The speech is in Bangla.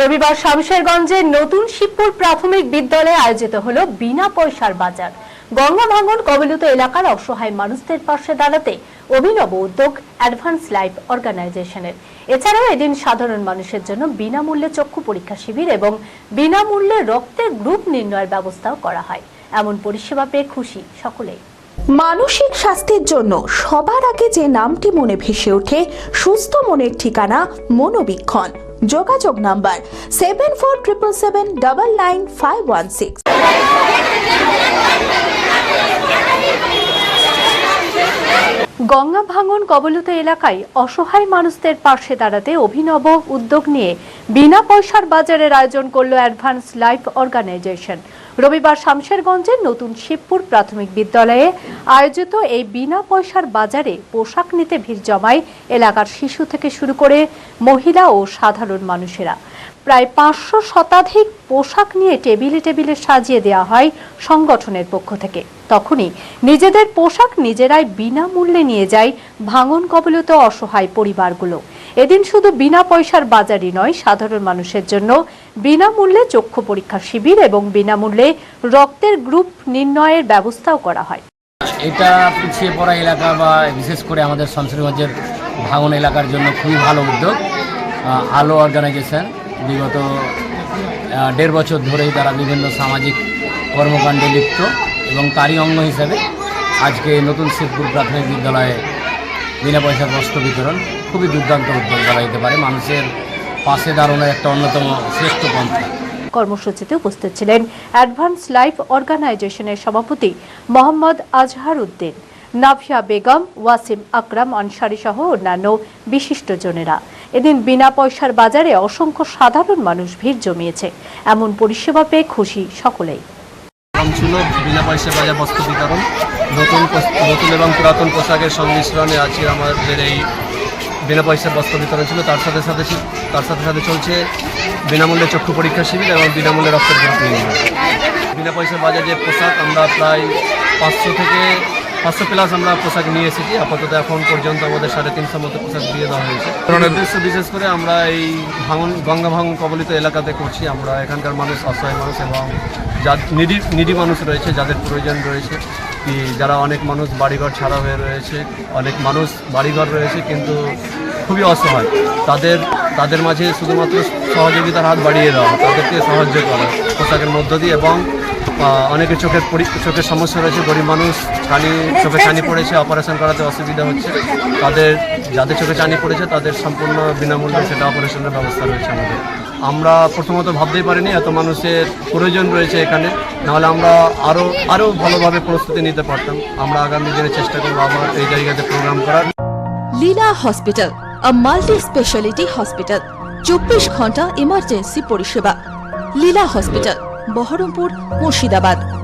রবিবার শামশেরগঞ্জের নতুন শিবপুর প্রাথমিক বিদ্যালয়ে আয়োজিত হল বিনা পয়সার বাজার। গঙ্গা ভাঙন কবলিত এলাকার অসহায় মানুষদের পাশে দাঁড়াতে অভিনব উদ্যোগ অ্যাডভান্স লাইফ অর্গানাইজেশনের। এছাড়াও এদিন সাধারণ মানুষের জন্য বিনামূল্যে চক্ষু পরীক্ষা শিবির এবং বিনামূল্যে রক্তের গ্রুপ নির্ণয়ের ব্যবস্থাও করা হয়। এমন পরিষেবা পেয়ে খুশি সকলেই। মানসিক স্বাস্থ্যের জন্য সবার আগে যে নামটি মনে ভেসে ওঠে, সুস্থ মনের ঠিকানা মনোবীক্ষণ। যোগাযোগ number seven four triple seven double nine five one six. Ganga ভাঙন কবলিত এলাকায় অসহায় মানুষদের পাশে দাঁড়াতে অভিনব উদ্যোগ নিয়ে বিনা পয়সার বাজারের আয়োজন করল অ্যাডভান্স লাইফ অর্গানাইজেশন। রবিবার শামশেরগঞ্জের নতুন শিবপুর প্রাথমিক বিদ্যালয়ে আয়োজিত এই বিনা পয়সার বাজারে পোশাক নিতে ভিড় জমায় এলাকার শিশু থেকে শুরু করে মহিলা ও সাধারণ মানুষেরা। প্রায় পাঁচশো শতাধিক পোশাক নিয়ে টেবিলে টেবিলে সাজিয়ে দেওয়া হয় সংগঠনের পক্ষ থেকে। তখনই নিজেদের পোশাক নিজেরাই বিনামূল্যে নিয়ে যায় ভাঙন কবলিত অসহায় পরিবারগুলো। এদিন শুধু বিনা পয়সার বাজারই নয়, সাধারণ মানুষের জন্য বিনামূল্যে চক্ষু পরীক্ষা শিবির এবং বিনামূল্যে রক্তের গ্রুপ নির্ণয়ের ব্যবস্থাও করা হয়। এটা পিছিয়ে পড়া এলাকা বা বিশেষ করে আমাদের শামসুরগঞ্জের ভাঙন এলাকার জন্য খুবই ভালো উদ্যোগ। আলো অর্গানাইজেশন বিগত দেড় বছর ধরেই তারা বিভিন্ন সামাজিক কর্মকাণ্ডে লিপ্ত এবং তারই অঙ্গ হিসাবে আজকে নতুন শিবপুর প্রাথমিক বিদ্যালয়ে বিনা পয়সা বস্ত্র বিতরণ, খুবই দুর্দান্ত উদ্যোগ বলা যেতে পারে। মানুষের পাশে দাঁড়ানোর একটা অন্যতম শ্রেষ্ঠ পন্থা। কর্মসূচিতে উপস্থিত ছিলেন অ্যাডভান্স লাইফ অর্গানাইজেশনের সভাপতি মোহাম্মদ আজহার উদ্দিন নাভিয়া বেগম, ওয়াসিম আকরাম আনসারি সহ অন্যান্য বিশিষ্টজনেরা এদিন বিনা পয়সার বাজারে অসংখ্য সাধারণ মানুষ ভিড় জমিয়েছে। এমন পরিষেবা পেয়ে খুশি সকলেই। কম ছিল, বিনা পয়সা বাজার বস্ত্র বিতরণ নতুন নতুন এবং পুরাতন পোশাকের সংমিশ্রণে আছে আমাদের এই বিনা পয়সার বস্ত্র বিতরণ ছিল। তার সাথে সাথে তার সাথে সাথে চলছে বিনামূল্যে চক্ষু পরীক্ষা শিবির এবং বিনামূল্যে রক্তের বিনা পয়সার বাজার যে পোশাক আমরা প্রায় পাঁচশো থেকে পাঁচশো প্লাস আমরা পোশাক নিয়ে এসেছি। আপাতত এখন পর্যন্ত আমাদের সাড়ে তিনশো মতো পোশাক দিয়ে দেওয়া হয়েছে। উদ্দেশ্য বিশেষ করে আমরা এই ভাঙন গঙ্গা ভাঙন কবলিত এলাকাতে করছি। আমরা এখানকার মানুষ অসহায় মানুষ এবং যা নিডি নিডি মানুষ রয়েছে যাদের প্রয়োজন রয়েছে। কি যারা অনেক মানুষ বাড়িঘর ছাড়া হয়ে রয়েছে অনেক মানুষ বাড়িঘর রয়েছে কিন্তু খুবই অসহায়। তাদের তাদের মাঝে শুধুমাত্র সহযোগিতার হাত বাড়িয়ে দেওয়া তাদেরকে সাহায্য করা পোশাকের মধ্য দিয়ে এবং অনেকের চোখের চোখের সমস্যা রয়েছে, গরিব মানুষ ছানি চোখে ছানি পড়েছে অপারেশন করাতে অসুবিধা হচ্ছে। তাদের যাদের চোখে ছানি পড়েছে, তাদের সম্পূর্ণ বিনামূল্যে সেটা অপারেশনের ব্যবস্থা রয়েছে আমাদের। আমরা প্রথমত ভাবতেই পারিনি, এত মানুষের প্রয়োজন রয়েছে এখানে। নাহলে আমরা আরও আরও ভালোভাবে প্রস্তুতি নিতে পারতাম। আমরা আগামী দিনে চেষ্টা করব আবার এই জায়গাতে প্রোগ্রাম করার। Leela hospital multi speciality hospital চব্বিশ ঘণ্টা ইমার্জেন্সি পরিষেবা। লীলা হসপিটাল বহরমপুর মুর্শিদাবাদ।